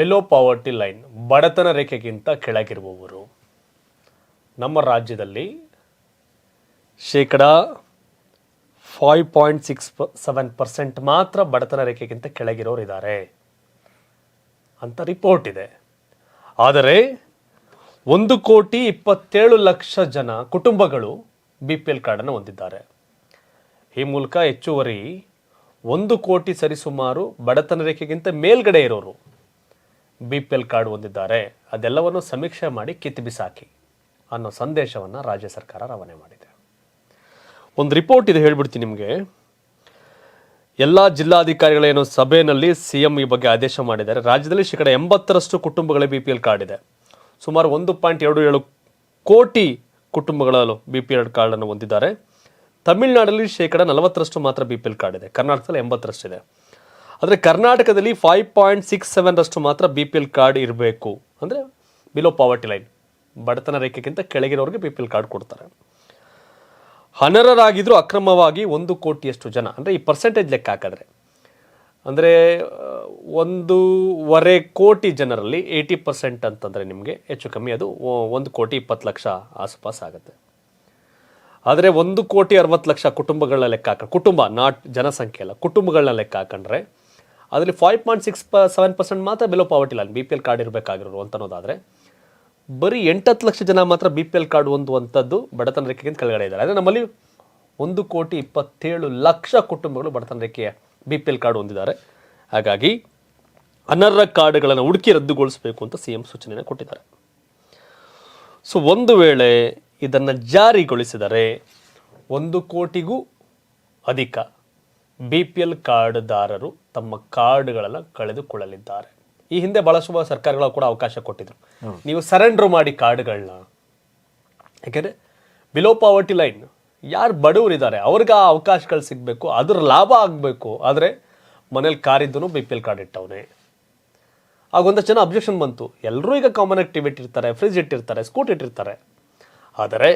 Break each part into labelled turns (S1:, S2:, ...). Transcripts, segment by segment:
S1: Below poverty line ಬಡತನ ರೇಖೆಗಿಂತ ಕೆಳಗಿರುವವರು. ನಮ್ಮ ರಾಜ್ಯದಲ್ಲಿ ಶೇಕಡ five point six seven percent ಮಾತ್ರ ಬಡತನ ರೇಖೆಗಿಂತ ಕೆಳಗಿರೋರು ಇದ್ದಾರೆ ಅಂತ ರಿಪೋರ್ಟ್ ಇದೆ. ಆದರೆ ಒಂದು ಕೋಟಿ ಇಪ್ಪತ್ತೇಳು ಲಕ್ಷ ಜನ ಕುಟುಂಬಗಳು ಬಿ ಪಿ ಎಲ್ ಕಾರ್ಡನ್ನು ಹೊಂದಿದ್ದಾರೆ. ಈ ಮೂಲಕ ಹೆಚ್ಚುವರಿ ಒಂದು ಕೋಟಿ ಸರಿಸುಮಾರು ಬಡತನ ರೇಖೆಗಿಂತ ಮೇಲ್ಗಡೆ ಇರೋರು ಬಿ ಪಿ ಎಲ್ ಕಾರ್ಡ್ ಹೊಂದಿದ್ದಾರೆ. ಅದೆಲ್ಲವನ್ನು ಸಮೀಕ್ಷೆ ಮಾಡಿ ಕಿತ್ತು ಬಿಸಾಕಿ ಅನ್ನೋ ಸಂದೇಶವನ್ನು ರಾಜ್ಯ ಸರ್ಕಾರ ರವಾನೆ ಮಾಡಿದೆ. ಒಂದು ರಿಪೋರ್ಟ್ ಇದೆ ಹೇಳ್ಬಿಡ್ತೀನಿ ನಿಮಗೆ. ಎಲ್ಲ ಜಿಲ್ಲಾಧಿಕಾರಿಗಳೇನು ಸಭೆಯಲ್ಲಿ ಸಿ ಎಂ ಈ ಬಗ್ಗೆ ಆದೇಶ ಮಾಡಿದ್ದಾರೆ. ರಾಜ್ಯದಲ್ಲಿ ಶೇಕಡ ಎಂಬತ್ತರಷ್ಟು ಕುಟುಂಬಗಳೇ ಬಿ ಪಿ ಎಲ್ ಕಾರ್ಡ್ ಇದೆ. ಸುಮಾರು ಒಂದು ಪಾಯಿಂಟ್ ಎರಡು ಏಳು ಕೋಟಿ ಕುಟುಂಬಗಳಲ್ಲೂ ಬಿ ಪಿ ಎಲ್ ಕಾರ್ಡನ್ನು ಹೊಂದಿದ್ದಾರೆ. ತಮಿಳುನಾಡಲ್ಲಿ ಶೇಕಡ ನಲವತ್ತರಷ್ಟು ಮಾತ್ರ ಬಿ ಪಿ ಎಲ್ ಕಾರ್ಡ್ ಇದೆ. ಕರ್ನಾಟಕದಲ್ಲಿ ಎಂಬತ್ತರಷ್ಟು ಇದೆ ಆದರೆ ಕರ್ನಾಟಕದಲ್ಲಿ ಫೈವ್ ಪಾಯಿಂಟ್ ಸಿಕ್ಸ್ ಸೆವೆನ್ರಷ್ಟು ಮಾತ್ರ ಬಿ ಪಿ ಎಲ್ ಕಾರ್ಡ್ ಇರಬೇಕು. ಅಂದರೆ ಬಿಲೋ ಪಾವರ್ಟಿ ಲೈನ್ ಬಡತನ ರೇಖೆಗಿಂತ ಕೆಳಗಿರೋರಿಗೆ ಬಿ ಪಿ ಎಲ್ ಕಾರ್ಡ್ ಕೊಡ್ತಾರೆ. ಅನರ್ಹರಾಗಿದ್ದರೂ ಅಕ್ರಮವಾಗಿ ಒಂದು ಕೋಟಿಯಷ್ಟು ಜನ. ಅಂದರೆ ಈ ಪರ್ಸೆಂಟೇಜ್ ಲೆಕ್ಕ ಹಾಕಿದ್ರೆ. ಅಂದರೆ ಒಂದೂವರೆ ಕೋಟಿ ಜನರಲ್ಲಿ ಏಯ್ಟಿ ಪರ್ಸೆಂಟ್ ಅಂತಂದರೆ ನಿಮಗೆ ಹೆಚ್ಚು ಕಮ್ಮಿ. ಅದು ಒಂದು ಕೋಟಿ ಇಪ್ಪತ್ತು ಲಕ್ಷ ಆಸುಪಾಸು ಆಗುತ್ತೆ. ಆದರೆ ಒಂದು ಕೋಟಿ ಅರವತ್ತು ಲಕ್ಷ ಕುಟುಂಬಗಳನ್ನ ಲೆಕ್ಕ ಹಾಕ ಕುಟುಂಬ, ನಾಟ್, ಜನಸಂಖ್ಯೆ ಅಲ್ಲ, ಕುಟುಂಬಗಳನ್ನ ಲೆಕ್ಕ ಹಾಕೊಂಡ್ರೆ ಅದರಲ್ಲಿ ಫೈವ್ ಪಾಯಿಂಟ್ ಸಿಕ್ಸ್ ಪ ಸೆವೆನ್ ಪರ್ಸೆಂಟ್ ಮಾತ್ರ below poverty line B P L card ಇರಬೇಕಾಗಿರೋರು ಅಂತ ಅನ್ನೋದಾದರೆ, ಬರೀ ಎಂಟತ್ತು ಲಕ್ಷ ಜನ ಮಾತ್ರ ಬಿ ಪಿ ಎಲ್ ಕಾರ್ಡ್ ಹೊಂದುವಂಥದ್ದು ಬಡತನ ರೇಖೆಗಿಂತ ಕೆಳಗಡೆ ಇದ್ದಾರೆ. ಅಂದರೆ ನಮ್ಮಲ್ಲಿ ಒಂದು ಕೋಟಿ ಇಪ್ಪತ್ತೇಳು ಲಕ್ಷ ಕುಟುಂಬಗಳು ಬಡತನ ರೇಖೆಯ ಬಿ ಪಿ ಎಲ್ ಕಾರ್ಡ್ ಹೊಂದಿದ್ದಾರೆ. ಹಾಗಾಗಿ ಅನರ್ಹ ಕಾರ್ಡ್ಗಳನ್ನು ಹುಡುಕಿ ರದ್ದುಗೊಳಿಸಬೇಕು ಅಂತ ಸಿ ಎಂ ಸೂಚನೆಯನ್ನು ಕೊಟ್ಟಿದ್ದಾರೆ. ಸೊ ಒಂದು ವೇಳೆ ಇದನ್ನು ಜಾರಿಗೊಳಿಸಿದರೆ ಒಂದು ಕೋಟಿಗೂ ಅಧಿಕ ಬಿ ಪಿ ಎಲ್ ಕಾರ್ಡ್ದಾರರು ತಮ್ಮ ಕಾರ್ಡ್ಗಳನ್ನು ಕಳೆದುಕೊಳ್ಳಲಿದ್ದಾರೆ. ಈ ಹಿಂದೆ ಬಳಸುವ ಸರ್ಕಾರಗಳು ಕೂಡ ಅವಕಾಶ ಕೊಟ್ಟಿದ್ರು. ನೀವು ಸರೆಂಡರ್ ಮಾಡಿ ಕಾರ್ಡ್ಗಳನ್ನ ಯಾಕೆಂದರೆ ಬಿಲೋ ಪಾವರ್ಟಿ ಲೈನ್ ಯಾರು ಬಡವರಿದ್ದಾರೆ ಅವ್ರಿಗೆ ಆ ಅವಕಾಶಗಳು ಸಿಗಬೇಕು ಅದ್ರ ಲಾಭ ಆಗಬೇಕು ಆದರೆ ಮನೇಲಿ ಕಾರಿದ್ದೂ ಬಿ ಪಿ ಎಲ್ ಕಾರ್ಡ್ ಇಟ್ಟವನೇ. ಆಗ ಒಂದಷ್ಟು ಜನ ಅಬ್ಜೆಕ್ಷನ್ ಬಂತು. ಎಲ್ಲರೂ ಈಗ ಕಾಮನ್ ಆಗಿ ಟಿವಿ ಇಟ್ಟಿರ್ತಾರೆ ಫ್ರಿಜ್ ಇಟ್ಟಿರ್ತಾರೆ ಸ್ಕೂಟ್ ಇಟ್ಟಿರ್ತಾರೆ. ಆದರೆ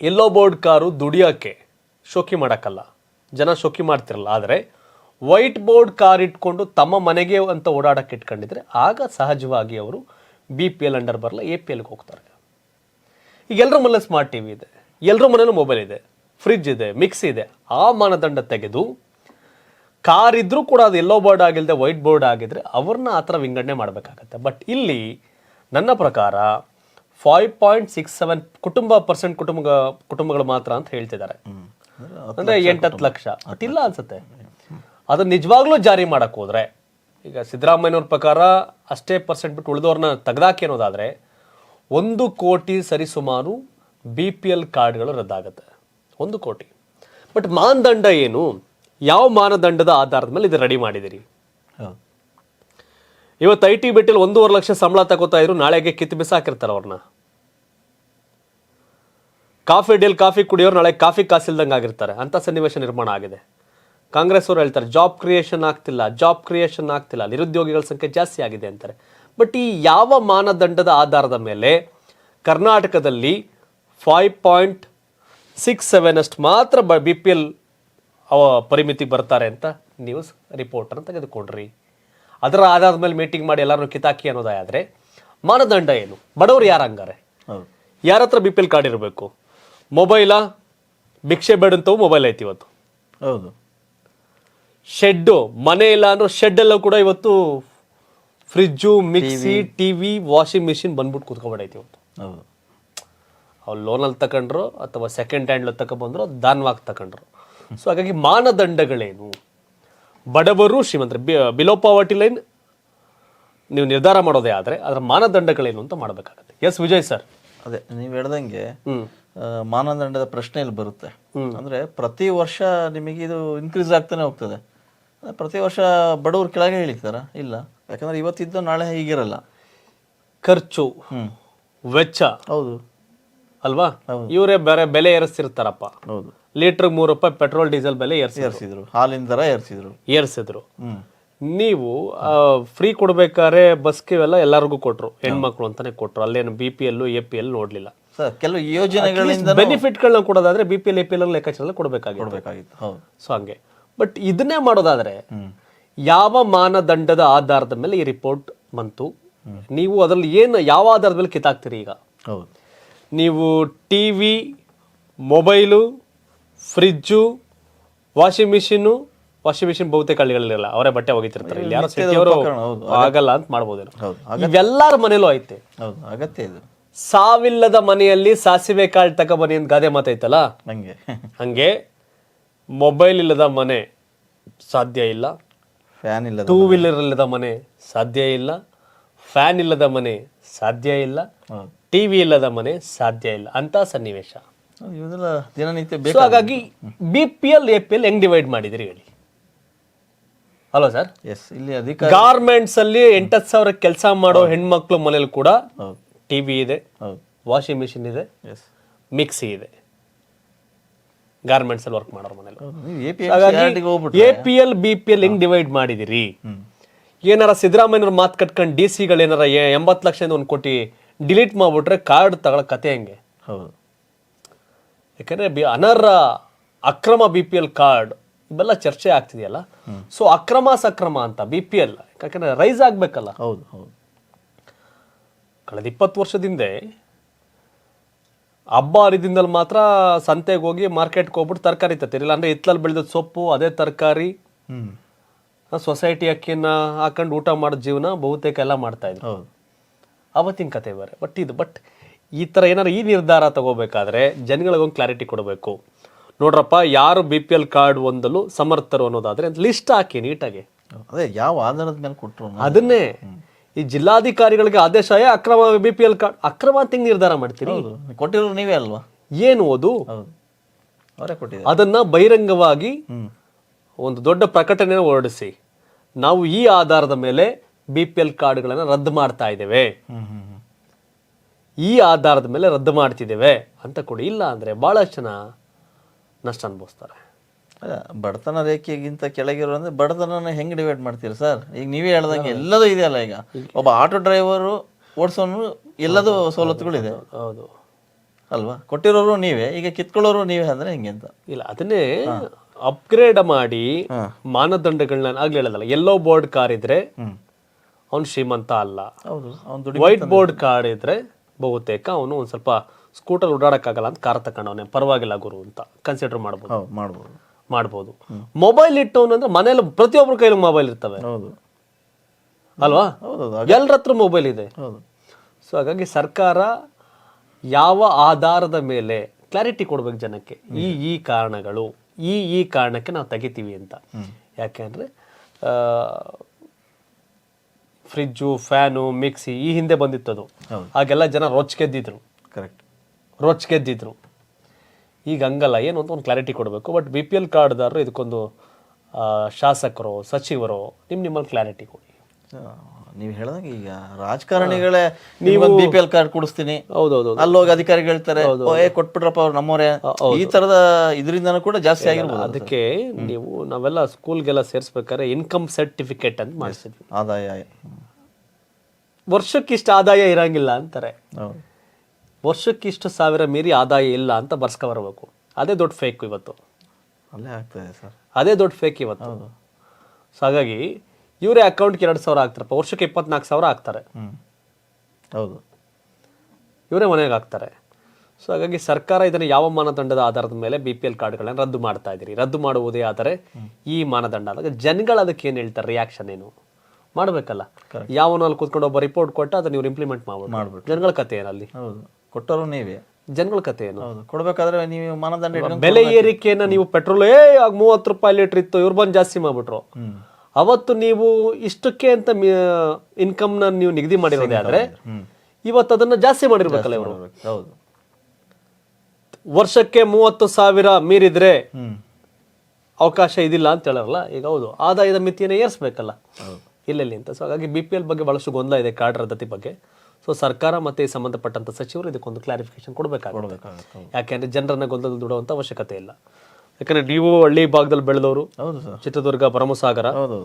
S1: ಎಲ್ಲೋ ಬೋರ್ಡ್ ಕಾರು ದುಡಿಯೋಕ್ಕೆ ಶೋಕಿ ಮಾಡೋಕ್ಕಲ್ಲ. ಜನ ಶೋಕಿ ಮಾಡ್ತಿರಲ್ಲ, ಆದರೆ ವೈಟ್ ಬೋರ್ಡ್ ಕಾರ್ ಇಟ್ಕೊಂಡು ತಮ್ಮ ಮನೆಗೆ ಅಂತ ಓಡಾಡಕ್ಕೆ ಇಟ್ಕೊಂಡಿದ್ರೆ ಆಗ ಸಹಜವಾಗಿ ಅವರು ಬಿ ಪಿ ಎಲ್ ಅಂಡರ್ ಬರಲ್ಲ ಎ ಪಿ ಎಲ್ಗೆ ಹೋಗ್ತಾರೆ. ಈಗ ಎಲ್ಲರ ಮನೇಲಿ ಸ್ಮಾರ್ಟ್ ಟಿ ವಿ ಇದೆ ಎಲ್ಲರ ಮನೇಲೂ ಮೊಬೈಲ್ ಇದೆ ಫ್ರಿಜ್ ಇದೆ ಮಿಕ್ಸಿ ಇದೆ, ಆ ಮಾನದಂಡ ತೆಗೆದು ಕಾರ್ ಇದ್ರೂ ಕೂಡ ಅದು ಎಲ್ಲೋ ಬೋರ್ಡ್ ಆಗಿಲ್ಲದೆ ವೈಟ್ ಬೋರ್ಡ್ ಆಗಿದ್ರೆ ಅವ್ರನ್ನ ಆ ಥರ ವಿಂಗಡಣೆ ಮಾಡಬೇಕಾಗತ್ತೆ. ಬಟ್ ಇಲ್ಲಿ ನನ್ನ ಪ್ರಕಾರ ಫೈವ್ ಪಾಯಿಂಟ್ ಸಿಕ್ಸ್ ಸೆವೆನ್ ಕುಟುಂಬ ಪರ್ಸೆಂಟ್ ಕುಟುಂಬ, ಕುಟುಂಬಗಳು ಮಾತ್ರ ಅಂತ ಹೇಳ್ತಿದ್ದಾರೆ. ಅಂದ್ರೆ ಎಂಟತ್ತು ಲಕ್ಷ. ಅದಿಲ್ಲ ಅನ್ಸುತ್ತೆ. ಅದು ನಿಜವಾಗ್ಲೂ ಜಾರಿ ಮಾಡಕ್ ಹೋದ್ರೆ ಈಗ ಸಿದ್ದರಾಮಯ್ಯನವ್ರ ಪ್ರಕಾರ ಅಷ್ಟೇ ಪರ್ಸೆಂಟ್ ಬಿಟ್ಟು ಉಳಿದವ್ರನ್ನ ತೆಗ್ದಾಕಿ ಅನ್ನೋದಾದ್ರೆ ಒಂದು ಕೋಟಿ ಸರಿಸುಮಾರು ಬಿ ಪಿ ಎಲ್ ಕಾರ್ಡ್ಗಳು ರದ್ದಾಗತ್ತೆ. ಒಂದು ಕೋಟಿ. ಬಟ್ ಮಾನದಂಡ ಏನು? ಯಾವ ಮಾನದಂಡದ ಆಧಾರದ ಮೇಲೆ ಇದು ರೆಡಿ ಮಾಡಿದಿರಿ? ಇವತ್ತು ಐ ಟಿ ಬಿಟ್ಟಲ್ಲಿ ಒಂದೂವರೆ ಲಕ್ಷ ಸಂಬಳ ತಗೋತಾ ಇದ್ರು ನಾಳೆಗೆ ಕಿತ್ತು ಬಿಸಾಕಿರ್ತಾರೆ ಅವ್ರನ್ನ. ಕಾಫಿ ಡೇಲ್ ಕಾಫಿ ಕುಡಿಯೋರು ನಾಳೆ ಕಾಫಿ ಕಾಸಿಲ್ದಂಗೆ ಆಗಿರ್ತಾರೆ. ಅಂತ ಸನ್ನಿವೇಶ ನಿರ್ಮಾಣ ಆಗಿದೆ. ಕಾಂಗ್ರೆಸ್ ಅವರು ಹೇಳ್ತಾರೆ ಜಾಬ್ ಕ್ರಿಯೇಷನ್ ಆಗ್ತಿಲ್ಲ ಜಾಬ್ ಕ್ರಿಯೇಷನ್ ಆಗ್ತಿಲ್ಲ ನಿರುದ್ಯೋಗಿಗಳ ಸಂಖ್ಯೆ ಜಾಸ್ತಿ ಆಗಿದೆ ಅಂತಾರೆ. ಬಟ್ ಈ ಯಾವ ಮಾನದಂಡದ ಆಧಾರದ ಮೇಲೆ ಕರ್ನಾಟಕದಲ್ಲಿ ಫೈವ್ ಪಾಯಿಂಟ್ ಸಿಕ್ಸ್ ಸೆವೆನ್ ಅಷ್ಟು ಮಾತ್ರ ಬ ಬಿ ಪಿ ಎಲ್ ಅವ ಪರಿಮಿತಿ ಬರ್ತಾರೆ ಅಂತ ನ್ಯೂಸ್ ರಿಪೋರ್ಟನ್ನು ತೆಗೆದುಕೊಂಡ್ರಿ. ಅದರ ಆಧಾರದ ಮೇಲೆ ಮೀಟಿಂಗ್ ಮಾಡಿ ಎಲ್ಲರೂ ಕಿತಾಕಿ ಅನ್ನೋದಾದರೆ ಮಾನದಂಡ ಏನು? ಬಡವರು ಯಾರು ಹಂಗಾರೆ ಯಾರ ಹತ್ರ ಬಿ ಪಿ ಎಲ್ ಕಾರ್ಡ್ ಇರಬೇಕು? ಮೊಬೈಲಾ ಭಿಕ್ಷೆ ಬೇಡಂತವು ಮೊಬೈಲ್ ಐತಿ ಇವತ್ತು.
S2: ಹೌದು.
S1: ಶೆಡ್ಡು ಮನೆ ಇಲ್ಲ ಅಂದ್ರೆ ಶೆಡ್ ಎಲ್ಲ ಕೂಡ ಇವತ್ತು fridge mixie TV washing machine ಬಂದ್ಬಿಟ್ಟು ಕೂತ್ಕೊಬಿಡೈತಿ ಇವತ್ತು.
S2: ಹೌದು.
S1: ಅವ್ರು ಲೋನಲ್ಲಿ ತಗೊಂಡ್ರು ಅಥವಾ ಸೆಕೆಂಡ್ ಹ್ಯಾಂಡ್ ತಗೊಂಡ್ಬಂದ್ರು ದಾನವಾಗಿ ತಗೊಂಡ್ರು ಸೊ ಹಾಗಾಗಿ ಮಾನದಂಡಗಳೇನು? ಬಡವರು ಶ್ರೀಮಂತರು ಬಿಲೋ ಪಾವರ್ಟಿ ಲೈನ್ ನೀವು ನಿರ್ಧಾರ ಮಾಡೋದೇ ಆದರೆ ಅದರ ಮಾನದಂಡಗಳೇನು ಅಂತ ಮಾಡಬೇಕಾಗತ್ತೆ. Yes Vijay sir.
S2: ಅದೇ ನೀವು ಹೇಳ್ದಂಗೆ ಮಾನದಂಡದ ಪ್ರಶ್ನೆ ಇಲ್ಲಿ ಬರುತ್ತೆ ಅಂದ್ರೆ ಪ್ರತಿ ವರ್ಷ ನಿಮಗೆ ಇದು ಇನ್ಕ್ರೀಸ್ ಆಗ್ತಾನೆ ಹೋಗ್ತದೆ. ಪ್ರತಿ ವರ್ಷ ಬಡವರು ಕೆಳಗೆ ಇಳಿತಾರ ಇಲ್ಲ. ಯಾಕಂದ್ರೆ ಇವತ್ತಿದ್ದು ನಾಳೆ ಹೀಗಿರಲ್ಲ.
S1: ಖರ್ಚು ವೆಚ್ಚ.
S2: ಹೌದು.
S1: ಅಲ್ವಾ? ಇವರೇ ಬೇರೆ ಬೆಲೆ ಏರಿಸ್ತಿರ್ತಾರಪ್ಪ
S2: ಹೌದು.
S1: ಲೀಟರ್ ಮೂರು ರೂಪಾಯಿ ಪೆಟ್ರೋಲ್ ಡೀಸೆಲ್ ಬೆಲೆ ಏರಿಸಿ
S2: ಏರ್ಸಿದ್ರು. ಹಾಲಿನ ದರ ಏರ್ಸಿದ್ರು.
S1: ಏರಿಸಿದ್ರು. ನೀವು ಫ್ರೀ ಕೊಡ್ಬೇಕಾದ್ರೆ ಬಸ್ಗೆ ಎಲ್ಲ ಎಲ್ಲರಿಗೂ ಕೊಟ್ರು. ಹೆಣ್ಮಕ್ಳು ಅಂತಾನೆ ಕೊಟ್ರು. ಅಲ್ಲೇನು B P L A P L ನೋಡ್ಲಿಲ್ಲ.
S2: ಸರ್ ಕೆಲವು ಯೋಜನೆಗಳಿಂದ
S1: ಬೆನಿಫಿಟ್ಗಳನ್ನ ಕೊಡೋದಾದ್ರೆ B P L A P L ಲೆಕ್ಕಾಚಾರ ಕೊಡಬೇಕಾಗಿತ್ತು.
S2: ಕೊಡ್ಬೇಕಾಗಿತ್ತು ಹೌದು.
S1: ಸೊ ಹಂಗೆ. ಬಟ್ ಇದನ್ನೇ ಮಾಡೋದಾದ್ರೆ ಯಾವ ಮಾನದಂಡದ ಆಧಾರದ ಮೇಲೆ ಈ ರಿಪೋರ್ಟ್ ಬಂತು? ನೀವು ಅದರಲ್ಲಿ ಏನು ಯಾವ ಆಧಾರದ ಮೇಲೆ ಕಿತ್ತಾಕ್ತೀರಿ ಈಗ?
S2: ಹೌದು.
S1: ನೀವು T V mobile fridge washing machine washing machine ಬಹುತೇಕ ಹಳ್ಳಿಗಳಿರಲ್ಲ ಅವರೇ ಬಟ್ಟೆ ಒಗಿತಿರ್ತಾರೆ. ಇಲ್ಲಿ ಯಾರೋ ಸಿಟಿಯವರು. ಆಗಲ್ಲ ಅಂತ ಮಾಡ್ಬೋದೇನೋ ಇವೆಲ್ಲರ ಮನೇಲೂ ಐತೆ.
S2: ಹೌದು ಅಗತ್ಯ ಇದು.
S1: ಸಾವಿಲ್ಲದ ಮನೆಯಲ್ಲಿ ಸಾಸಿವೆ ಕಾಳು ತಗೊಬನ್ನಿ ಅಂತ ಗಾದೆ ಮಾತೈತಲ್ಲ
S2: ಹಂಗೆ.
S1: ಹಂಗೆ. ಮೊಬೈಲ್ ಇಲ್ಲದ ಮನೆ ಸಾಧ್ಯ ಇಲ್ಲ.
S2: ಫ್ಯಾನ್ ಇಲ್ಲ
S1: ಟೂ ವೀಲರ್ ಇಲ್ಲದ ಮನೆ ಸಾಧ್ಯ ಇಲ್ಲ. ಫ್ಯಾನ್ ಇಲ್ಲದ ಮನೆ ಸಾಧ್ಯ ಇಲ್ಲ. ಟಿವಿ ಇಲ್ಲದ ಮನೆ ಸಾಧ್ಯ ಇಲ್ಲ. ಅಂತ ಸನ್ನಿವೇಶ.
S2: ಹೌದು, ಇವೆಲ್ಲ ದಿನನಿತ್ಯ
S1: ಸೊ
S2: ಬೇಕು
S1: ಹಾಗಾಗಿ B P L A P L ಹೆಂಗ್ ಡಿವೈಡ್ ಮಾಡಿದ್ರಿ ಹೇಳಿ? ಹಲೋ ಸರ್
S2: ಎಸ್ ಇಲ್ಲಿ
S1: ಗಾರ್ಮೆಂಟ್ಸ್ ಅಲ್ಲಿ ಎಂಟತ್ತು ಸಾವಿರ ಕೆಲಸ ಮಾಡೋ ಹೆಣ್ಮಕ್ಳು ಮನೇಲಿ ಕೂಡ
S2: ಹೌದು
S1: ಟಿವಿ ಇದೆ ವಾಷಿಂಗ್ ಮಿಷಿನ್ ಇದೆ ಮಿಕ್ಸಿ ಇದೆ. ಗಾರ್ಮೆಂಟ್ಸ್ ಅಲ್ಲಿ ವರ್ಕ್ ಮಾಡೋರು ಮನೇಲಿ.
S2: A P
S1: L B P L ಹೆಂಗ್ ಡಿವೈಡ್ ಮಾಡಿದಿರಿ? ಏನಾರ ಸಿದ್ದರಾಮಯ್ಯವ್ರ ಮಾತು ಕಟ್ಕೊಂಡು ಡಿ ಸಿಗಳು ಏನಾರ ಎಂಬತ್ತು ಲಕ್ಷದಿಂದ ಒಂದು ಕೋಟಿ ಡಿಲೀಟ್ ಮಾಡ್ಬಿಟ್ರೆ ಕಾರ್ಡ್ ತಗೊಳ್ಳೋ ಕತೆ ಹೆಂಗೆ? ಯಾಕಂದ್ರೆ ಬಿ ಅನರ್ಹ ಅಕ್ರಮ ಬಿ ಪಿ ಎಲ್ ಕಾರ್ಡ್ ಇವೆಲ್ಲ ಚರ್ಚೆ ಆಗ್ತಿದೆಯಲ್ಲ? ಸೊ ಅಕ್ರಮ ಸಕ್ರಮ ಅಂತ ಬಿ ಪಿ ಎಲ್ ಯಾಕಂದ್ರೆ ರೈಸ್ ಆಗ್ಬೇಕಲ್ಲ?
S2: ಹೌದು ಹೌದು.
S1: ಕಳೆದ ಇಪ್ಪತ್ತು ವರ್ಷದಿಂದೆ ಹಬ್ಬ ಹರಿದಿಂದಲ್ಲಿ ಮಾತ್ರ ಸಂತೆಗೆ ಹೋಗಿ ಮಾರ್ಕೆಟ್ಗೆ ಹೋಗ್ಬಿಟ್ಟು ತರಕಾರಿ ತತ್ತೀರಿ ಇಲ್ಲಾಂದ್ರೆ ಹಿತ್ತಲಲ್ಲಿ ಬೆಳೆದ ಸೊಪ್ಪು ಅದೇ ತರಕಾರಿ ಸೊಸೈಟಿ ಅಕ್ಕಿನ ಹಾಕೊಂಡು ಊಟ ಮಾಡೋ ಜೀವನ ಬಹುತೇಕ ಎಲ್ಲ ಮಾಡ್ತಾ ಇದ್ರು.
S2: ಹೌದು.
S1: ಅವತ್ತಿನ ಕತೆ ಬೇರೆ. ಬಟ್ ಇದು ಬಟ್ ಈ ಥರ ಏನಾರು ಈ ನಿರ್ಧಾರ ತಗೋಬೇಕಾದ್ರೆ ಜನಗಳಿಗೊಂದು ಕ್ಲಾರಿಟಿ ಕೊಡಬೇಕು. ನೋಡ್ರಪ್ಪ ಯಾರು ಬಿ ಪಿ ಎಲ್ ಕಾರ್ಡ್ ಹೊಂದಲು ಸಮರ್ಥರು ಅನ್ನೋದಾದ್ರೆ ಲಿಸ್ಟ್ ಹಾಕಿ ನೀಟಾಗಿ.
S2: ಅದೇ ಯಾವ ಆಧಾರದ ಮೇಲೆ ಕೊಟ್ಟರು
S1: ಅದನ್ನೇ. ಈ ಜಿಲ್ಲಾಧಿಕಾರಿಗಳಿಗೆ ಆದೇಶ ಅಕ್ರಮ ಬಿ ಪಿ ಎಲ್ ಕಾರ್ಡ್ ಅಕ್ರಮ ಅಂತ ಹೆಂಗ್ ನಿರ್ಧಾರ ಮಾಡ್ತೀರಿ?
S2: ಕೊಟ್ಟಿರೋ ನೀವೇ ಅಲ್ವಾ?
S1: ಏನು ಓದು?
S2: ಅವರೇ ಕೊಟ್ಟಿದ್ದಾರೆ.
S1: ಅದನ್ನ ಬಹಿರಂಗವಾಗಿ ಒಂದು ದೊಡ್ಡ ಪ್ರಕಟಣೆ ಹೊರಡಿಸಿ ನಾವು ಈ ಆಧಾರದ ಮೇಲೆ ಬಿ ಪಿ ಎಲ್ ಕಾರ್ಡ್ಗಳನ್ನು ರದ್ದು ಮಾಡ್ತಾ ಇದ್ದೇವೆ. ಈ ಆಧಾರದ ಮೇಲೆ ರದ್ದು ಮಾಡ್ತಿದ್ದೇವೆ ಅಂತ ಕೊಡಿ ಇಲ್ಲ ಅಂದ್ರೆ ಭಾಳಷ್ಟು ಜನ ನಷ್ಟ ಅನುಭವಿಸ್ತಾರೆ.
S2: ಬಡತನ ರೇಖೆಗಿಂತ ಕೆಳಗಿರೋ ಅಂದ್ರೆ ಬಡತನ ಹೆಂಗ್ ಡಿವೈಡ್ ಮಾಡ್ತೀರಿ ಸರ್ ಈಗ ನೀವೇ ಹೇಳ್ದಂಗೆ ಎಲ್ಲದೂ ಇದೆಯಲ್ಲ ಈಗ. ಒಬ್ಬ ಆಟೋ ಡ್ರೈವರು ಓಡಿಸೋನು ಎಲ್ಲದೂ ಸವಲತ್ತುಗಳಿದೆ.
S1: ಹೌದು
S2: ಅಲ್ವಾ? ಕೊಟ್ಟಿರೋರು ನೀವೇ ಈಗ ಕಿತ್ಕೊಳ್ಳೋರು ನೀವೇ ಅಂದ್ರೆ ಹೆಂಗೆ ಅಂತ?
S1: ಇಲ್ಲ ಅದನ್ನೇ ಅಪ್ಗ್ರೇಡ್ ಮಾಡಿ. ಮಾನದಂಡಗಳನ್ನ ಆಗ್ಲೇ ಹೇಳೋದಲ್ಲ ಎಲ್ಲೋ ಬೋರ್ಡ್ ಕಾರ್ ಇದ್ರೆ ಅವ್ನು ಶ್ರೀಮಂತ ಅಲ್ಲ. ವೈಟ್ ಬೋರ್ಡ್ ಕಾರ್ ಇದ್ರೆ ಬಹುತೇಕ ಅವನು ಒಂದ್ ಸ್ವಲ್ಪ ಸ್ಕೂಟರ್ ಓಡಾಡಕ್ಕಾಗಲ್ಲ ಅಂತ ಕಾರ್ ತಕೊಂಡವನೇ ಪರವಾಗಿಲ್ಲ ಗುರು ಅಂತ ಕನ್ಸಿಡರ್ ಮಾಡ್ಬೋದು.
S2: ಮಾಡ್ಬೋದು.
S1: ಮಾಡ್ಬೋದು. ಮೊಬೈಲ್ ಇಟ್ಟವನು ಅಂದ್ರೆ ಮನೇಲಿ ಪ್ರತಿಯೊಬ್ಬರ ಕೈಲಿ ಮೊಬೈಲ್ ಇರ್ತವೆ.
S2: ಹೌದು.
S1: ಅಲ್ವಾ?
S2: ಹೌದು
S1: ಎಲ್ಲರ ಹತ್ರ ಮೊಬೈಲ್ ಇದೆ.
S2: ಹೌದು.
S1: ಸೊ ಹಾಗಾಗಿ ಸರ್ಕಾರ ಯಾವ ಆಧಾರದ ಮೇಲೆ ಕ್ಲಾರಿಟಿ ಕೊಡ್ಬೇಕು ಜನಕ್ಕೆ? ಈ ಈ ಕಾರಣಗಳು ಈ ಈ ಕಾರಣಕ್ಕೆ ನಾವು ತೆಗಿತೀವಿ ಅಂತ. ಯಾಕೆಂದ್ರೆ ಫ್ರಿಜ್ಜು ಫ್ಯಾನು ಮಿಕ್ಸಿ ಈ ಹಿಂದೆ ಬಂದಿತ್ತು
S2: ಅದು.
S1: ಹಾಗೆಲ್ಲ ಜನ ರೊಚ್ಗೆದ್ದಿದ್ರು.
S2: ಕರೆಕ್ಟ್
S1: ರೊಚ್ಗೆದ್ದಿದ್ರು. ಈಗ ಹಂಗಲ್ಲ ಏನು ಅಂತ ಒಂದು ಕ್ಲಾರಿಟಿ ಕೊಡಬೇಕು. ಬಟ್ ಬಿ ಪಿ ಎಲ್ ಕಾರ್ಡ್ದಾರರು ಇದಕ್ಕೊಂದು ಆ, ಶಾಸಕರು ಸಚಿವರು ನಿಮ್ಮ ನಿಮ್ಮಲ್ಲಿ ಕ್ಲಾರಿಟಿ ಕೊಡಿ.
S2: ನೀವು ಹೇಳ್ದಂಗೆ ಈಗ ರಾಜಕಾರಣಿಗಳೇ ನೀವು ಬಿ ಪಿ ಎಲ್ ಕಾರ್ಡ್ ಕೊಡಿಸ್ತೀನಿ.
S1: ಹೌದೌದು
S2: ಅಲ್ಲೋಗಿ ಅಧಿಕಾರಿಗಳು ಹೇಳ್ತಾರೆ "ಓ, ಏ ಕೊಟ್ಬಿಟ್ರಪ್ಪ ಅವ್ರು ನಮ್ಮವರೇ. ಈ ತರದ ಇದರಿಂದನೂ ಕೂಡ ಜಾಸ್ತಿ ಆಗಿರ್ಬೋದು.
S1: ಅದಕ್ಕೆ ನೀವು ನಾವೆಲ್ಲ ಸ್ಕೂಲ್ಗೆಲ್ಲ ಸೇರಿಸ್ಬೇಕಾದ್ರೆ ಇನ್ಕಮ್ ಸರ್ಟಿಫಿಕೇಟ್ ಅಂತ ಮಾಡಿಸಿದ್ವಿ.
S2: ಆದಾಯ.
S1: ವರ್ಷಕ್ಕಿಷ್ಟು ಆದಾಯ ಇರಂಗಿಲ್ಲ ಅಂತಾರೆ. ವರ್ಷಕ್ಕಿಷ್ಟು ಸಾವಿರ ಮೀರಿ ಆದಾಯ ಇಲ್ಲ ಅಂತ ಬರ್ಸ್ಕೊ ಬರಬೇಕು. ಅದೇ ದೊಡ್ಡ ಫೇಕ್ ಇವತ್ತು.
S2: ಅಲ್ಲೇ ಆಗ್ತದೆ ಸರ್.
S1: ಅದೇ ದೊಡ್ಡ ಫೇಕ್ ಇವತ್ತು.
S2: ಹೌದು.
S1: ಸೊ ಹಾಗಾಗಿ ಇವರೇ ಅಕೌಂಟ್ಗೆ ಎರಡು ಸಾವಿರ ಆಗ್ತಾರಪ್ಪ ವರ್ಷಕ್ಕೆ ಇಪ್ಪತ್ನಾಲ್ಕು ಸಾವಿರ
S2: ಆಗ್ತಾರೆ ಹೌದು.
S1: ಇವರೇ ಮನೆಗೆ ಹಾಕ್ತಾರೆ. ಸೊ ಹಾಗಾಗಿ ಸರ್ಕಾರ ಇದನ್ನು ಯಾವ ಮಾನದಂಡದ ಆಧಾರದ ಮೇಲೆ ಬಿ ಪಿ ಎಲ್ ಕಾರ್ಡ್ಗಳನ್ನ ರದ್ದು ಮಾಡ್ತಾ ಇದ್ದೀರಿ ರದ್ದು ಮಾಡುವುದೇ ಆದರೆ ಈ ಮಾನದಂಡ ಅದಕ್ಕೆ ಜನಗಳು ಅದಕ್ಕೆ ಏನು ಹೇಳ್ತಾರೆ? ರಿಯಾಕ್ಷನ್ ಏನು? ಮಾಡಬೇಕಲ್ಲ. ಯಾವನಲ್ಲಿ ಕೂತ್ಕೊಂಡು ಒಬ್ಬ ರಿಪೋರ್ಟ್ ಕೊಟ್ಟು ಅದನ್ನ ಇವ್ರು ಇಂಪ್ಲಿಮೆಂಟ್ ಮಾಡ್ಬೋದು.
S2: ಮಾಡ್ಬೋದು
S1: ಜನಗಳ ಕತೆ ಏನಲ್ಲಿ
S2: ಹೌದು ಕೊಟ್ಟವರು ನೀವೇ.
S1: ಜನಗಳ ಕತೆ ಏನು
S2: ಹೌದು ಕೊಡ್ಬೇಕಾದ್ರೆ ನೀವು ಮಾನದಂಡ ಇಟ್ಕೊಂಡು
S1: ಬೆಲೆ ಏರಿಕೆಯನ್ನ ನೀವು ಪೆಟ್ರೋಲ್ ಏ ಮೂವತ್ತು ರೂಪಾಯಿ ಲೀಟರ್ ಇತ್ತು ಇವ್ರು ಬಂದು ಜಾಸ್ತಿ ಮಾಡ್ಬಿಟ್ರು. ಅವತ್ತು ನೀವು ಇಷ್ಟಕ್ಕೆ ಅಂತ ಇನ್ಕಮ್ನ ನೀವು ನಿಗದಿ ಮಾಡಿರೋದೇ ಆದ್ರೆ ಇವತ್ತು ಅದನ್ನ ಜಾಸ್ತಿ ಮಾಡಿರ್ಬೇಕಲ್ಲ ಇವರು.
S2: ಹೌದು.
S1: ವರ್ಷಕ್ಕೆ ಮೂವತ್ತು ಸಾವಿರ ಮೀರಿದ್ರೆ ಅವಕಾಶ ಇದಿಲ್ಲ ಅಂತ ಹೇಳಾರಲ್ಲ ಈಗ ಹೌದು ಆದಾಯದ ಮಿತಿಯನ್ನು ಏರಿಸ್ಬೇಕಲ್ಲ. ಇಲ್ಲೆಲ್ಲಿ ಅಂತ. ಸೊ ಹಾಗಾಗಿ ಬಿ ಪಿ ಎಲ್ ಬಗ್ಗೆ ಬಹಳಷ್ಟು ಗೊಂದಲ ಇದೆ ಕಾರ್ಡ್ ರದ್ದತಿ ಬಗ್ಗೆ. ಸೊ ಸರ್ಕಾರ ಮತ್ತೆ ಈ ಸಂಬಂಧಪಟ್ಟಂತ ಸಚಿವರು ಇದಕ್ಕೊಂದು ಕ್ಲಾರಿಫಿಕೇಶನ್ ಕೊಡಬೇಕಾಗುತ್ತೆ. ಯಾಕೆಂದ್ರೆ ಜನರನ್ನ ಗೊಂದಲದಲ್ಲಿ ದುಡುವಂತ ಅವಶ್ಯಕತೆ ಇಲ್ಲ. ಯಾಕಂದ್ರೆ ನೀವು ಹಳ್ಳಿ ಭಾಗದಲ್ಲಿ ಬೆಳೆದವರು ಚಿತ್ರದುರ್ಗ ಭರಮಸಾಗರ
S2: ಹೌದು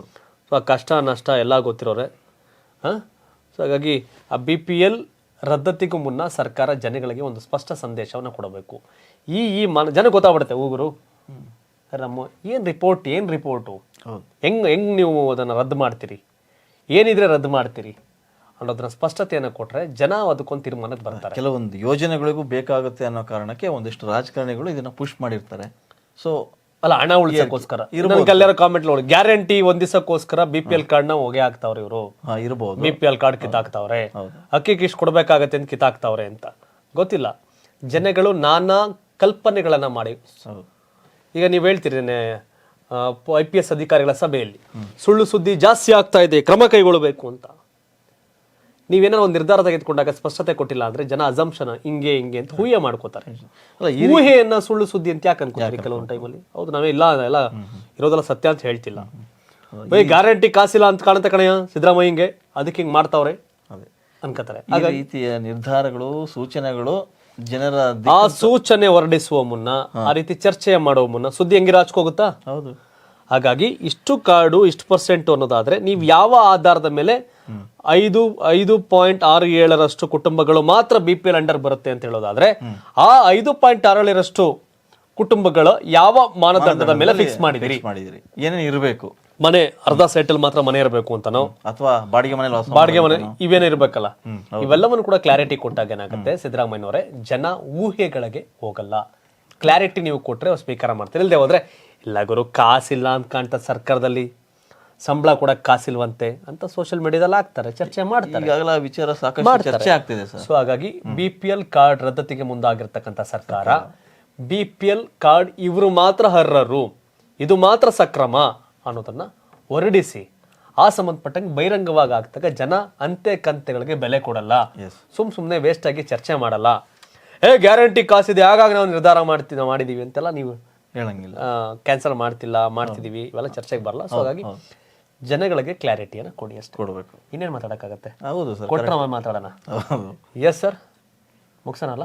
S1: ಸೊ ಆ ಕಷ್ಟ ನಷ್ಟ ಎಲ್ಲ ಗೊತ್ತಿರೋರೆ. ಹಾಂ? ಸೊ ಹಾಗಾಗಿ ಆ ಬಿ ಪಿ ಎಲ್ ರದ್ದತಿಗೂ ಮುನ್ನ ಸರ್ಕಾರ ಜನಗಳಿಗೆ ಒಂದು ಸ್ಪಷ್ಟ ಸಂದೇಶವನ್ನು ಕೊಡಬೇಕು. ಈ ಈ ಮನ ಜನ ಗೊತ್ತಾಗ್ಬಿಡುತ್ತೆ ಊಗುರು ನಮ್ಮ ಏನು ರಿಪೋರ್ಟ್ ಏನು ರಿಪೋರ್ಟು ಹೆಂಗ್ ಹೆಂಗ್ ನೀವು ಅದನ್ನು ರದ್ದು ಮಾಡ್ತೀರಿ? ಏನಿದ್ರೆ ರದ್ದು ಮಾಡ್ತೀರಿ? ಅನ್ನೋದನ್ನ ಸ್ಪಷ್ಟತೆಯನ್ನು ಕೊಟ್ರೆ ಜನ ಅದಕ್ಕೊಂದು ತೀರ್ಮಾನಕ್ಕೆ ಬರ್ತಾರೆ.
S2: ಕೆಲವೊಂದು ಯೋಜನೆಗಳಿಗೂ ಬೇಕಾಗುತ್ತೆ ಅನ್ನೋ ಕಾರಣಕ್ಕೆ ಒಂದಿಷ್ಟು ರಾಜಕಾರಣಿಗಳು ಇದನ್ನ ಪುಷ್ ಮಾಡಿರ್ತಾರೆ. ಸೊ
S1: ಅಲ್ಲ ಹಣ ಉಳಿಸೋಕ್ಕೋಸ್ಕರ. ಅಲ್ಲಾರ ಕಾಮೆಂಟ್ ನೋಡಿ ಗ್ಯಾರಂಟಿ ಒಂದಿಸಕ್ಕೋಸ್ಕರ ಬಿ ಪಿ ಎಲ್ ಕಾರ್ಡ್ನ ಹೋಗಿ ಹಾಕ್ತಾವ್ರೆ ಇವರು.
S2: ಇರಬಹುದು
S1: ಬಿ ಪಿ ಎಲ್ ಕಾರ್ಡ್ ಕಿತ್ತಾಕ್ತಾವ್ರೆ. ಅಕ್ಕಿ ಕಿಶ್ ಕೊಡ್ಬೇಕಾಗತ್ತೆ ಅಂತ ಕಿತ್ತಾಕ್ತಾವ್ರೆ ಅಂತ. ಗೊತ್ತಿಲ್ಲ. ಜನಗಳು ನಾನಾ ಕಲ್ಪನೆಗಳನ್ನ ಮಾಡಿ. ಈಗ ನೀವು ಹೇಳ್ತೀರಿ ಐ ಪಿ ಎಸ್ ಅಧಿಕಾರಿಗಳ ಸಭೆಯಲ್ಲಿ ಸುಳ್ಳು ಸುದ್ದಿ ಜಾಸ್ತಿ ಆಗ್ತಾ ಇದೆ ಕ್ರಮ ಕೈಗೊಳ್ಳಬೇಕು ಅಂತ. ನೀವೇನೋ ಒಂದು ನಿರ್ಧಾರ ತೆಗೆದುಕೊಂಡಾಗ ಸ್ಪಷ್ಟತೆ ಕೊಟ್ಟಿಲ್ಲ ಅಂದ್ರೆ ಜನ ಅಸಂಪ್ಷನ್ ಹಿಂಗೆ ಹಿಂಗೆ ಅಂತ ಊಹೆ ಮಾಡ್ಕೋತಾರೆ. ಊಹೆಯನ್ನ ಸುಳ್ಳು ಸುದ್ದಿ ಅಂತ ಯಾಕೆ ಅನ್ಕೋತಾರೆ ಕೆಲವೊಂದು ಟೈಮಲ್ಲಿ ಹೌದು ನಾವೇ ಇಲ್ಲ ಎಲ್ಲ ಇರೋದೆಲ್ಲ ಸತ್ಯ ಅಂತ ಹೇಳ್ತಿಲ್ಲ. ಬೈ ಗ್ಯಾರಂಟಿ ಕಾಸಿಲ್ಲ ಅಂತ ಕಾಣುತ್ತೆ ಕಣಯ್ಯ ಸಿದ್ದರಾಮಯ್ಯಂಗೆ ಅದಕ್ಕೆ ಹಿಂಗೆ ಮಾಡ್ತಾವ್ರೆ ಅನ್ಕೋತಾರೆ.
S2: ಈ ರೀತಿಯ ನಿರ್ಧಾರಗಳು ಸೂಚನೆಗಳು ಜನರ
S1: ಆ ಸೂಚನೆ ಹೊರಡಿಸುವ ಮುನ್ನ ಆ ರೀತಿ ಚರ್ಚೆ ಮಾಡುವ ಮುನ್ನ ಸುದ್ದಿ ಹೆಂಗಿರ ಹಚ್ಕೋಗುತ್ತಾ
S2: ಹೌದು.
S1: ಹಾಗಾಗಿ ಇಷ್ಟು ಕಾರ್ಡು ಇಷ್ಟು ಪರ್ಸೆಂಟ್ ಅನ್ನೋದಾದ್ರೆ ನೀವು ಯಾವ ಆಧಾರದ ಮೇಲೆ ಐದು ಐದು ಪಾಯಿಂಟ್ ಆರು ಏಳರಷ್ಟು ಕುಟುಂಬಗಳು ಮಾತ್ರ ಬಿ ಪಿ ಎಲ್ ಅಂಡರ್ ಬರುತ್ತೆ ಅಂತ ಹೇಳೋದಾದ್ರೆ ಆ ಐದು ಪಾಯಿಂಟ್ ಆರು ಏಳರಷ್ಟು ಕುಟುಂಬಗಳು ಯಾವ ಮಾನದಂಡದ ಮೇಲೆ ಫಿಕ್ಸ್ ಮಾಡಿದಿರಿ?
S2: ಮಾಡಿದ್ರಿ. ಏನೇನು ಇರಬೇಕು?
S1: ಮನೆ ಅರ್ಧ ಸೆಟಲ್ ಮಾತ್ರ ಮನೆ ಇರಬೇಕು ಅಂತನೋ
S2: ಅಥವಾ ಬಾಡಿಗೆ ಮನೆ
S1: ಬಾಡಿಗೆ ಮನೆ ಇವೇನೇ ಇರಬೇಕಲ್ಲ? ಇವೆಲ್ಲವನ್ನು ಕೂಡ ಕ್ಲಾರಿಟಿ ಕೊಟ್ಟಾಗ ಏನಾಗುತ್ತೆ? ಸಿದ್ದರಾಮಯ್ಯನವರೇ ಜನ ಊಹೆಗಳಿಗೆ ಹೋಗಲ್ಲ. ಕ್ಲಾರಿಟಿ ನೀವು ಕೊಟ್ರೆ ಸ್ವೀಕಾರ ಮಾಡ್ತೀರಿ. ಇಲ್ಲದೆ ಹೋದ್ರೆ ಇಲ್ಲ ಗುರು ಕಾಸಿಲ್ಲ ಅಂತ ಕಾಣ್ತಾ ಸರ್ಕಾರದಲ್ಲಿ. ಸಂಬಳ ಕೂಡ ಕಾಸಿಲ್ವಂತೆ ಅಂತ ಸೋಷಿಯಲ್ ಮೀಡಿಯಾದಲ್ಲಿ ಹಾಕ್ತಾರೆ ಚರ್ಚೆ ಮಾಡ್ತಾರೆ.
S2: ಈಗಾಗಲೇ ಆ ವಿಚಾರ ಸಾಕಷ್ಟು ಚರ್ಚೆ ಆಗ್ತಿದೆ ಸರ್.
S1: ಸೊ ಹಾಗಾಗಿ ಬಿ ಪಿ ಎಲ್ ಕಾರ್ಡ್ ರದ್ದತಿಗೆ ಮುಂದಾಗಿರ್ತಕ್ಕಂಥ ಸರ್ಕಾರ ಬಿ ಪಿ ಎಲ್ ಕಾರ್ಡ್ ಇವರು ಮಾತ್ರ ಅರ್ಹರು ಇದು ಮಾತ್ರ ಸಕ್ರಮ ಅನ್ನೋದನ್ನ ಹೊರಡಿಸಿ ಆ ಸಂಬಂಧಪಟ್ಟಂಗೆ ಬಹಿರಂಗವಾಗಿ ಆಗ್ತಾಗ ಜನ ಅಂತೆ ಕಂತೆಗಳಿಗೆ ಬೆಲೆ ಕೊಡಲ್ಲ. ಸುಮ್ ಸುಮ್ಮನೆ ವೇಸ್ಟ್ ಆಗಿ ಚರ್ಚೆ ಮಾಡಲ್ಲ. ಏ ಗ್ಯಾರಂಟಿ ಕಾಸಿದೆ ಆಗಾಗ ನಾವು ನಿರ್ಧಾರ ಮಾಡ್ತೀವಿ ಮಾಡಿದೀವಿ ಅಂತೆಲ್ಲ ನೀವು
S2: ಹೇಳಂಗಿಲ್ಲ.
S1: ಕ್ಯಾನ್ಸಲ್ ಮಾಡ್ತಿಲ್ಲ ಮಾಡ್ತಿದೀವಿ ಇವೆಲ್ಲ ಚರ್ಚೆಗೆ ಬರಲ್ಲ. ಸೊ ಹಾಗಾಗಿ ಜನಗಳಿಗೆ ಕ್ಲಾರಿಟಿಯನ್ನು ಕೊಡಿ ಅಷ್ಟು.
S2: ಕೊಡಬೇಕು.
S1: ಇನ್ನೇನು ಮಾತಾಡೋಕ್ಕಾಗತ್ತೆ?
S2: ಹೌದು ಸರ್
S1: ಕೊಟ್ಟರೆ ಆಮೇಲೆ ಮಾತಾಡೋಣ.
S2: ಹೌದು.
S1: Yes sir ಮುಗಿಸೋಣಲ್ಲ?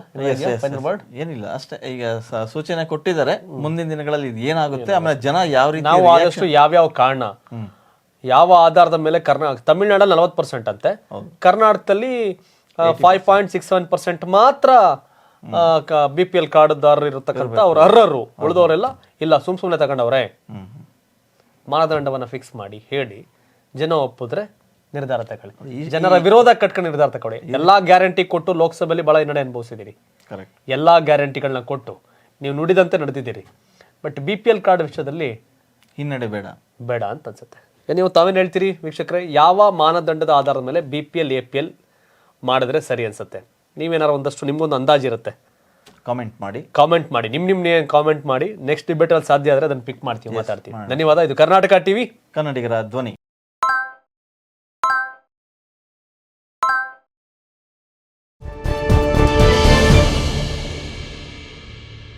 S1: ವರ್ಡ್
S2: ಏನಿಲ್ಲ ಅಷ್ಟೇ. ಈಗ ಸೂಚನೆ ಕೊಟ್ಟಿದ್ದಾರೆ. ಮುಂದಿನ ದಿನಗಳಲ್ಲಿ ಇದು ಏನಾಗುತ್ತೆ? ಆಮೇಲೆ ಜನ ಯಾವ ರೀತಿ
S1: ನಾವು ಆದಷ್ಟು ಯಾವ್ಯಾವ ಕಾರಣ? ಯಾವ ಆಧಾರದ ಮೇಲೆ ಕರ್ನಾಟಕ ತಮಿಳ್ನಾಡಲ್ಲಿ ನಲವತ್ತು ಪರ್ಸೆಂಟ್ ಅಂತೆ. ಕರ್ನಾಟಕದಲ್ಲಿ five point six seven percent ಮಾತ್ರ ಬಿ ಪಿ ಎಲ್ ಕಾರ್ಡ್ದಾರರು ಇರತಕ್ಕಂಥ ಅವ್ರು ಅರ್ಹರು. ಉಳಿದವರೆಲ್ಲ ಇಲ್ಲ ಸುಮ್ ಸುಮ್ಮನೆ ತಗೊಂಡವ್ರೆ. ಮಾನದಂಡವನ್ನ ಫಿಕ್ಸ್ ಮಾಡಿ ಹೇಳಿ ಜನ ಒಪ್ಪಿದ್ರೆ ನಿರ್ಧಾರ ತಗೊಳ್ಳಿ. ಜನರ ವಿರೋಧ ಕಟ್ಕೊಂಡು ನಿರ್ಧಾರ ತಗೊಳ್ಳಿ. ಎಲ್ಲಾ ಗ್ಯಾರಂಟಿ ಕೊಟ್ಟು ಲೋಕಸಭೆಯಲ್ಲಿ ಬಹಳ ಹಿನ್ನಡೆ ಅನುಭವಿಸಿದಿರಿ
S2: ಕರೆಕ್ಟ್
S1: ಎಲ್ಲಾ ಗ್ಯಾರಂಟಿಗಳನ್ನ ಕೊಟ್ಟು ನೀವು ನುಡಿದಂತೆ ನಡೆದಿದ್ದೀರಿ. But B P L card ವಿಷಯದಲ್ಲಿ
S2: ಹಿನ್ನಡೆ ಬೇಡ.
S1: ಬೇಡ ಅಂತ ಅನ್ಸುತ್ತೆ. ನೀವು ತಾವೇನು ಹೇಳ್ತೀರಿ ವೀಕ್ಷಕರೇ? ಯಾವ ಮಾನದಂಡದ ಆಧಾರದ ಮೇಲೆ B P L A P L ಮಾಡಿದ್ರೆ ಸರಿ ಅನ್ಸುತ್ತೆ? ನೀವೇನಾರು ಒಂದಷ್ಟು ನಿಮ್ಗೊಂದು ಅಂದಾಜು ಇರುತ್ತೆ?
S2: ಕಾಮೆಂಟ್ ಮಾಡಿ.
S1: ಕಾಮೆಂಟ್ ಮಾಡಿ. ನಿಮ್ ನಿಮ್ ಕಾಮೆಂಟ್ ಮಾಡಿ. ನೆಕ್ಸ್ಟ್ ಡಿಬೇಟ್ ಅಲ್ಲಿ ಸಾಧ್ಯ ಆದ್ರೆ ಅದನ್ನ ಪಿಕ್ ಮಾಡ್ತೀವಿ ಮಾತಾಡ್ತೀವಿ. ಧನ್ಯವಾದ. ಇದು ಕರ್ನಾಟಕ ಟಿವಿ
S2: ಕನ್ನಡಿಗರ ಧ್ವನಿ.